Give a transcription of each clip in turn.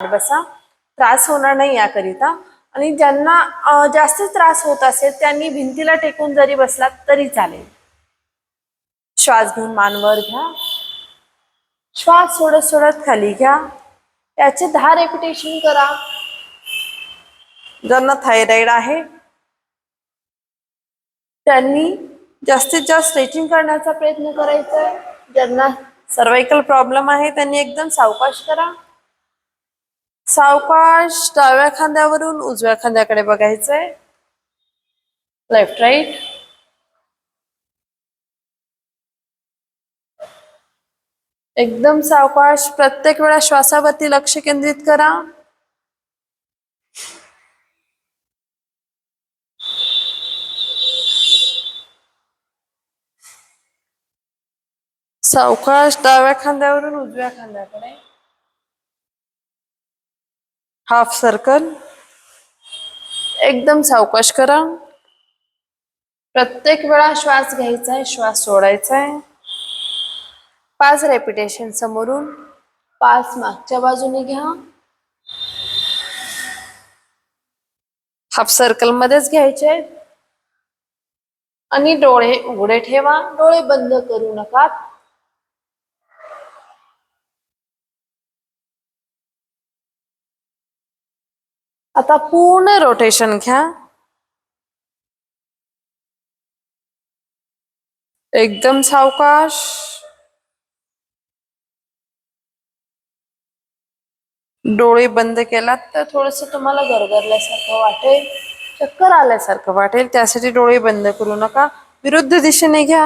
बसा. त्रास होणार नाही याकरिता. आणि ज्यांना जास्त त्रास होत असेल त्यांनी भिंतीला टेकून जरी बसलात तरी चालेल. श्वास घेऊन मानवर घ्या. श्वास सोडत सोडत खाली घ्या. याचे दहा रेपिटेशन करा. ज्यांना थायरॉइड आहे त्यांनी जास्तीत जास्त स्ट्रेचिंग करण्याचा प्रयत्न करायचा. आहे ज्यांना सर्वायकल प्रॉब्लेम आहे त्यांनी एकदम सावकाश करा. सावकाश डाव्या खांद्यावरून उजव्या खांद्याकडे बघायचंय. लेफ्ट राईट एकदम सावकाश प्रत्येक वेळा श्वासावरती लक्ष केंद्रित करा. सावकाश डाव्या खांद्यावरून उजव्या खांद्याकडे. Half circle. एकदम सावकाश करा. प्रत्येक वेळा श्वास घ्यायचा आहे श्वास सोडायचा आहे पाच रेपिटेशन समोरून पाच मागच्या बाजूने घ्या. हाफ सर्कल मध्येच घ्यायचे. आहेत आणि डोळे उघडे ठेवा. डोळे बंद करू नका. आता पूर्ण रोटेशन घ्या. एकदम सावकाश. डोळे बंद केलात तर थोडस तुम्हाला गरगरल्यासारखं वाटेल, चक्कर आल्यासारखं वाटेल, त्यासाठी डोळे बंद करू नका. विरुद्ध दिशेने घ्या.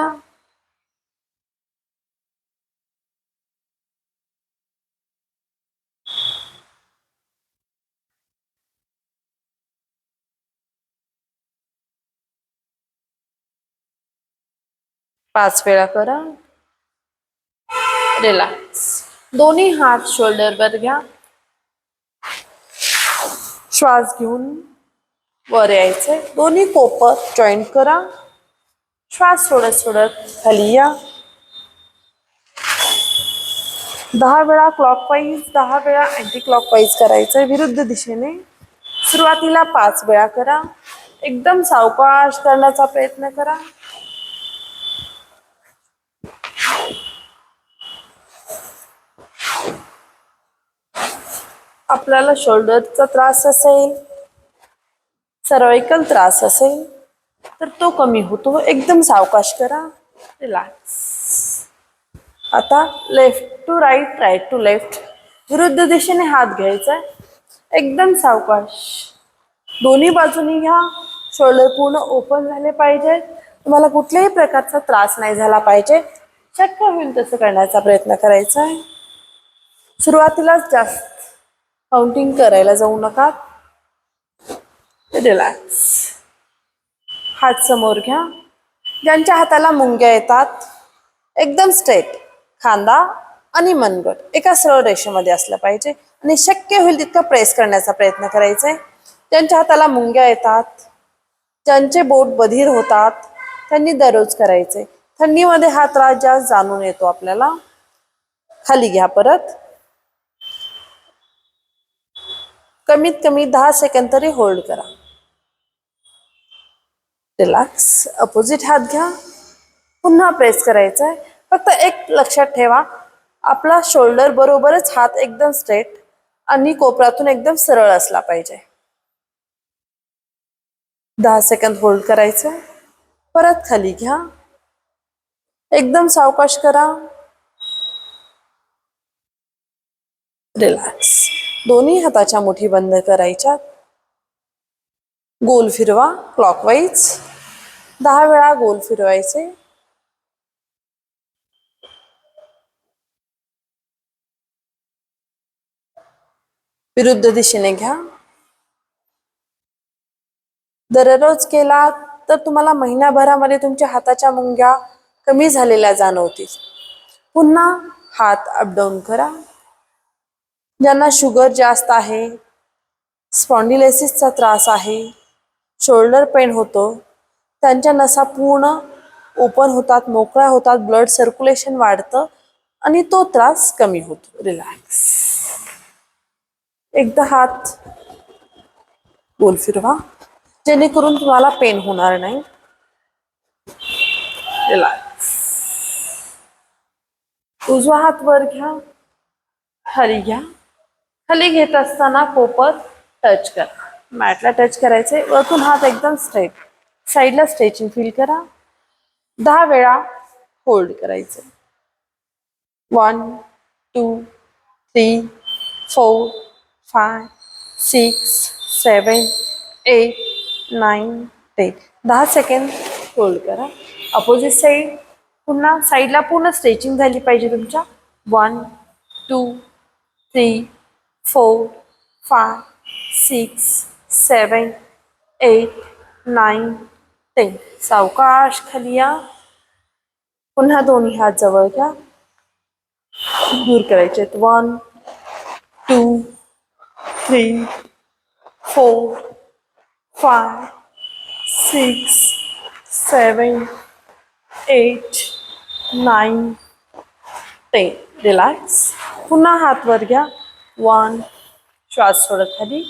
पाच वेळा करा. रिलॅक्स दोन्ही हात शोल्डरवर घ्या. श्वास घेऊन वर यायचे. दोन्ही कोपर जॉईंट करा. श्वास सोडत सोडत खाली या. दहा वेळा क्लॉक वाईज दहा वेळा अँटी क्लॉक वाईज करायचं विरुद्ध दिशेने. सुरुवातीला पाच वेळा करा. एकदम सावकाश करण्याचा प्रयत्न करा. आपल्याला शोल्डरचा त्रास असेल सर्वायकल त्रास असेल तर तो कमी होतो. एकदम सावकाश करा. रिलॅक्स आता left to right right to left विरुद्ध दिशेने हात घ्यायचा आहे. एकदम सावकाश. दोन्ही बाजूनी घ्या. शोल्डर पूर्ण ओपन झाले पाहिजे. तुम्हाला कुठल्याही प्रकारचा त्रास नाही झाला पाहिजे. शक्य होईल तसं करण्याचा प्रयत्न करायचा आहे. सुरुवातीलाच जास्त काउंटिंग करायला जाऊ नका. रिलॅक्स हात समोर घ्या. ज्यांच्या हाताला मुंग्या येतात एकदम स्ट्रेट खांदा आणि मनगट एका सरळ रेषेमध्ये असलं पाहिजे. आणि शक्य होईल तितकं प्रेस करण्याचा प्रयत्न करायचा आहे ज्यांच्या हाताला मुंग्या येतात ज्यांचे बोट बधीर होतात त्यांनी दररोज करायचे थंडीमध्ये हा त्रास जास्त जाणून येतो आपल्याला. खाली घ्या परत. कमीत कमी दहा सेकंद तरी होल्ड करा. रिलॅक्स अपोजिट हात घ्या. पुन्हा प्रेस करायचा आहे फक्त एक लक्षात ठेवा. आपला शोल्डर बरोबरच हात एकदम स्ट्रेट आणि कोपऱ्यातून एकदम सरळ असला पाहिजे. दहा सेकंद होल्ड करायचं परत खाली घ्या. एकदम सावकाश करा. रिलॅक्स दोन्ही हाताच्या मुठी बंद करायच्या. गोल फिरवा क्लॉकवाईज दहा वेळा गोल फिरवायचे. विरुद्ध दिशेने घ्या. दररोज केला तर तुम्हाला महिनाभरामध्ये तुमच्या हाताच्या मुंग्या कमी झालेल्या जाणवतील. पुन्हा हात अपडाऊन करा. ज्यांना शुगर जास्त आहे स्पॉन्डिलेसिसचा त्रास आहे शोल्डर पेन होतो त्यांच्या नसा पूर्ण ओपन होतात मोकळ्या होतात ब्लड सर्क्युलेशन वाढतं आणि तो त्रास कमी होतो. रिलॅक्स. एकदा हात गोल फिरवा जेणेकरून तुम्हाला पेन होणार नाही. रिलॅक्स. उजवा हात वर घ्या खाली घ्या. खाली घेत असताना पोपत टच करा. मॅटला टच करायचे वरतून हात एकदम स्ट्रेट साईडला स्ट्रेचिंग फील करा. दहा वेळा होल्ड करायचे one two three four five six seven eight nine ten दहा सेकंड होल्ड करा. अपोजिट साईड पुन्हा साईडला पूर्ण स्ट्रेचिंग झाली पाहिजे तुमच्या. One two three four five six seven eight nine ten. सावकाश खाली या. पुन्हा दोन्ही हात जवळ घ्या. दूर करायचे one two three four five six seven eight nine ten. Relax. पुन्हा हात वर घ्या. वन श्वास सोडत खाली.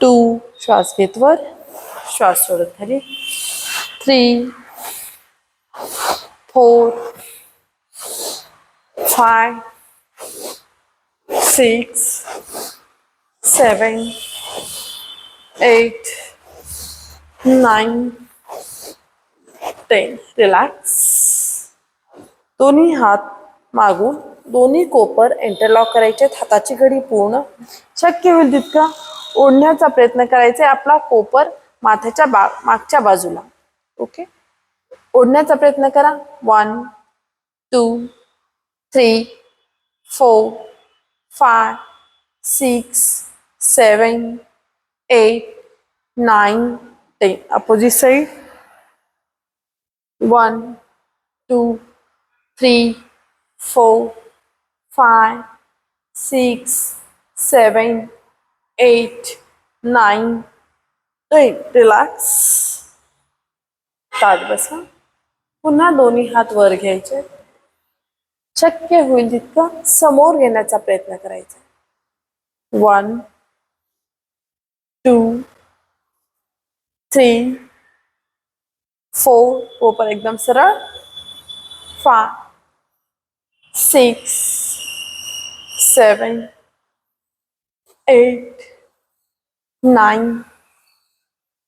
टू श्वास घेत वर. श्वास सोडत खाली. Three four five six seven eight nine ten relax दोन्ही हात मागून दोन्ही कोपर इंटरलॉक करायचे हाताची घडी पूर्ण शक्य होईल तितका ओढण्याचा प्रयत्न करायचा आपला कोपर माथ्याच्या बा मागच्या बाजूला. ओके ओढण्याचा प्रयत्न करा. One two three four five six seven eight nine ten opposite side one two three four five six seven eight nine ten relax ताट बसा पुन्हा दोन्ही हात वर घ्यायचे. शक्य होईल तितकं समोर घेण्याचा प्रयत्न करायचा. वन टू थ्री फोर कोपर एकदम सरळ. Five six seven eight nine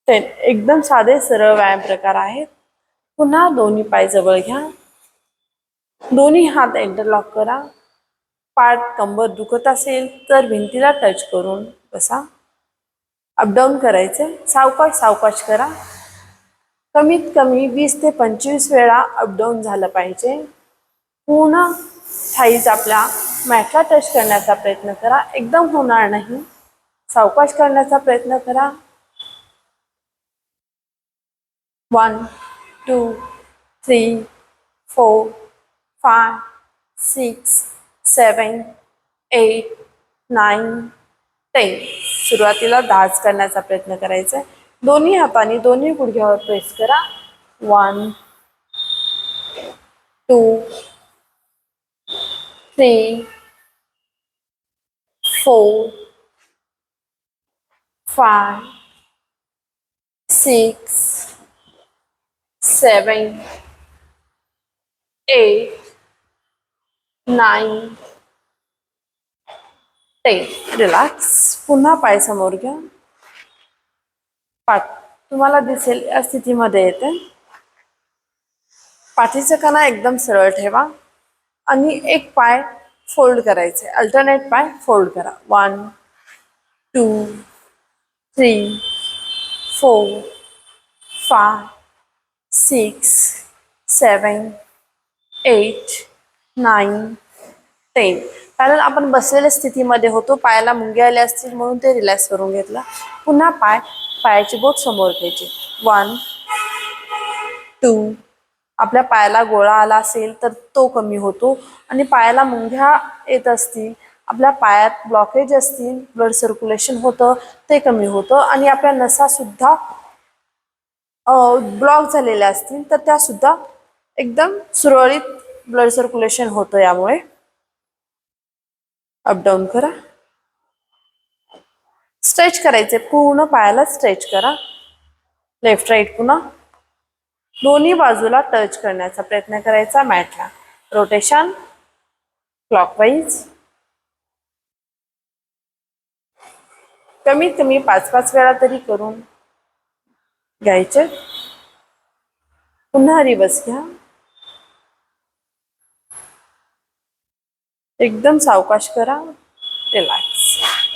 ten एकदम साधे सरळ व्यायाम प्रकार आहेत. पुन्हा दोन्ही पाय जवळ घ्या. दोन्ही हात इंटरलॉक करा. पाठ कंबर दुखत असेल तर भिंतीला टच करून बसा. अपडाऊन करायचं सावकाश सावकाश करा. कमीत कमी वीस ते पंचवीस वेळा अपडाऊन झालं पाहिजे. पूर्ण थाईज आपल्या मॅटला टच करण्याचा प्रयत्न करा. एकदम होणार नाही. सावकाश करण्याचा प्रयत्न करा. One two three four five six seven eight nine ten सुरुवातीला दहाच करण्याचा प्रयत्न करायचा आहे. दोन्ही हाताने दोन्ही गुडघ्यावर प्रेस करा. One two three four five six seven eight nine ten relax पुन्हा पाय समोर घ्या. पाठ. तुम्हाला दिसेल या स्थितीमध्ये येते. पाठीचं कणा एकदम सरळ ठेवा. आणि एक पाय फोल्ड करायचे. अल्टरनेट पाय फोल्ड करा. One two three four five six seven eight nine ten कारण आपण बसलेल्या स्थितीमध्ये होतो पायाला मुंग्या आल्या असतील म्हणून ते रिलॅक्स करून घेतला. पुन्हा पाय पायाची बोट समोर घ्यायची. वन टू आपल्या पायाला गोळा आला असेल तर तो कमी होतो. आणि पायाला मुंग्या येत असतील आपल्या पायात ब्लॉकेज असतील ब्लड सर्क्युलेशन होतं ते कमी होतं. आणि आपल्या नसा सुद्धा ब्लॉक झालेल्या असतील तर त्या सुद्धा एकदम सुरळीत ब्लड सर्क्युलेशन होतं यामुळे. अपडाऊन करा. स्ट्रेच करायचे. पूर्ण पायाला स्ट्रेच करा. लेफ्ट राईट पुन्हा. दोन्ही बाजूला टच करण्याचा प्रयत्न करायचा. मॅटला. रोटेशन. क्लॉकवाईज. कमीत कमी पाच पाच वेळा तरी करून घ्यायचे. पुन्हा रिवर्स घ्या. एकदम सावकाश करा. रिलॅक्स.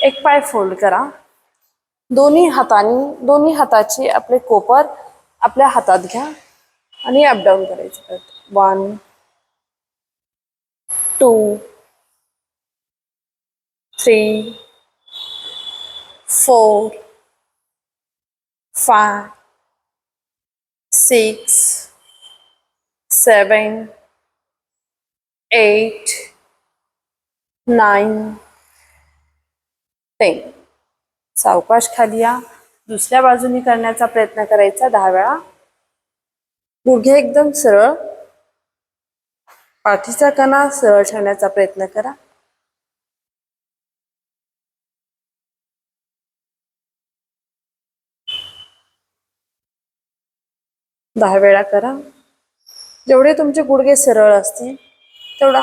एक पाय फोल्ड करा. दोन्ही हातांनी दोन्ही हाताचे आपले कोपर आपल्या हातात घ्या. आणि अपडाऊन करायचं one two three four five six seven eight nine ten सावकाश खाली या. दुसऱ्या बाजूनी करण्याचा प्रयत्न करायचा. दहा वेळा. गुडघे एकदम सरळ पाठीचा कणा सरळ ठेवण्याचा प्रयत्न करा. दहा वेळा करा. जेवढे तुमचे गुडघे सरळ असतील तेवढा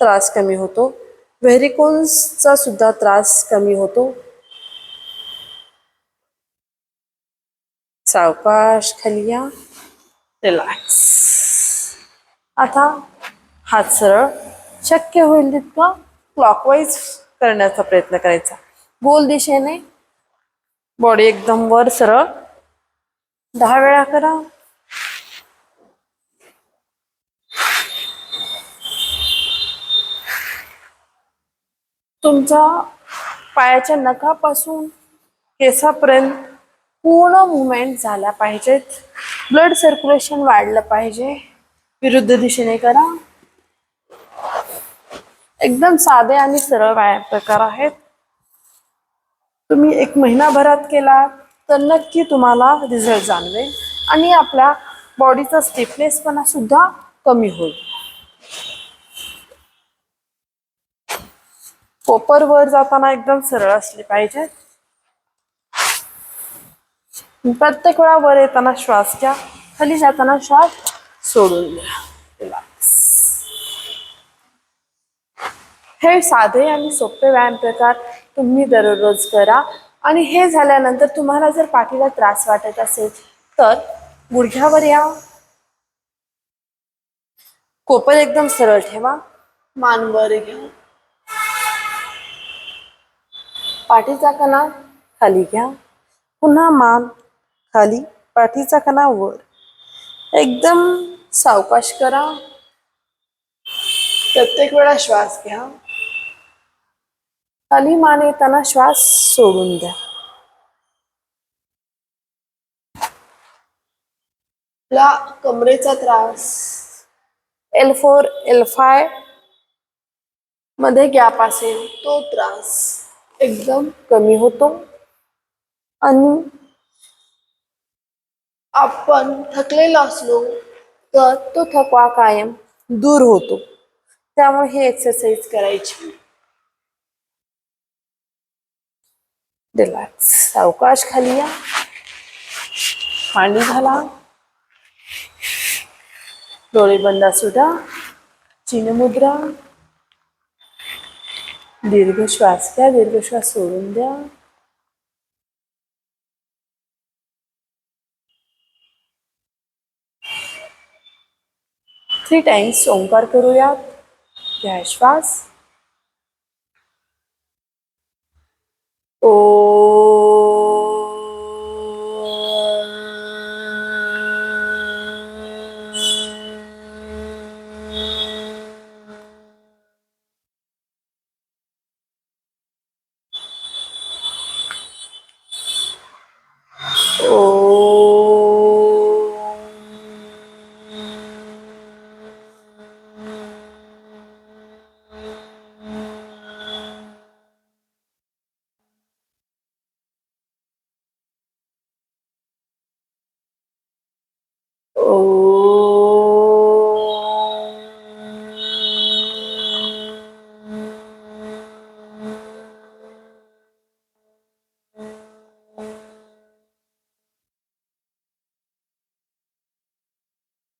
त्रास कमी होतो. व्हेरिकोन्सचा सुद्धा त्रास कमी होतो. सावकाश खाली या. रिलॅक्स आता हात सरळ. शक्य होईल तितका क्लॉकवाईज करण्याचा प्रयत्न करायचा. गोल दिशेने बॉडी एकदम वर सरळ. दहा वेळा करा. तुमच्या पायाच्या नखापासून केसापर्यंत पूर्ण मुवमेंट झाल्या पाहिजेत. ब्लड सर्क्युलेशन वाढलं पाहिजे. विरुद्ध दिशेने करा. एकदम साधे आणि सरळ व्यायाम प्रकार आहेत. तुम्ही एक महिनाभरात केला तर नक्की तुम्हाला रिझल्ट जाणवेल आणि आपल्या बॉडीचा स्टिफनेसपणा सुद्धा कमी होईल. कोपर वर जाताना एकदम सरळ असली पाहिजे प्रत्येक वेळा वर येताना श्वास घ्या. खाली जाताना श्वास सोडून द्या. हे साधे आणि सोपे व्यायाम प्रकार तुम्ही दररोज करा. आणि हे झाल्यानंतर तुम्हाला जर पाठीला त्रास वाटत असेल तर गुडघ्यावर या. कोपर एकदम सरळ ठेवा. मान वर घ्या. पाठीचा कणा खाली घ्या. पुन्हा मान खाली पाठीचा कणा वर. एकदम सावकाश करा. प्रत्येक वेळा श्वास घ्या. खाली मान येताना श्वास सोडून द्या. आपला कमरेचा त्रास. एल फोर एल फायमध्ये गॅप असेल तो त्रास एकदम कमी होतो. आणि आपण थकलेलो असलो तर तो थकवा कायम दूर होतो. त्यामुळे हे एक्सरसाइज करायची. रिलॅक्स सावकाश खाली या. पाणी घाला. डोळे बंद असू द्या. दीर्घश्वास दीर्घ श्वास घ्या. दीर्घ श्वास सोडून द्या. थ्री टाइम्स ओंकार करूयात घ्या श्वास? ओ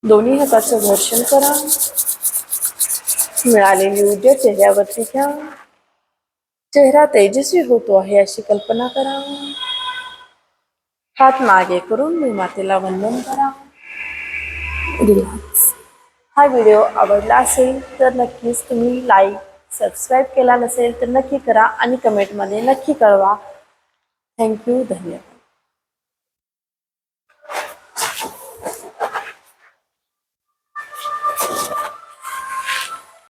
दोन्ही हाताचं घर्षण करा. मिळालेली ऊर्जा चेहऱ्यावरती घ्या. चेहरा तेजस्वी होतो आहे अशी कल्पना करा. हात मागे करून मी मातेला वंदन करा. रिलॅक्स हा व्हिडिओ आवडला असेल तर नक्कीच तुम्ही लाईक सबस्क्राईब केला नसेल तर नक्की करा आणि कमेंटमध्ये नक्की कळवा. थँक्यू धन्यवाद.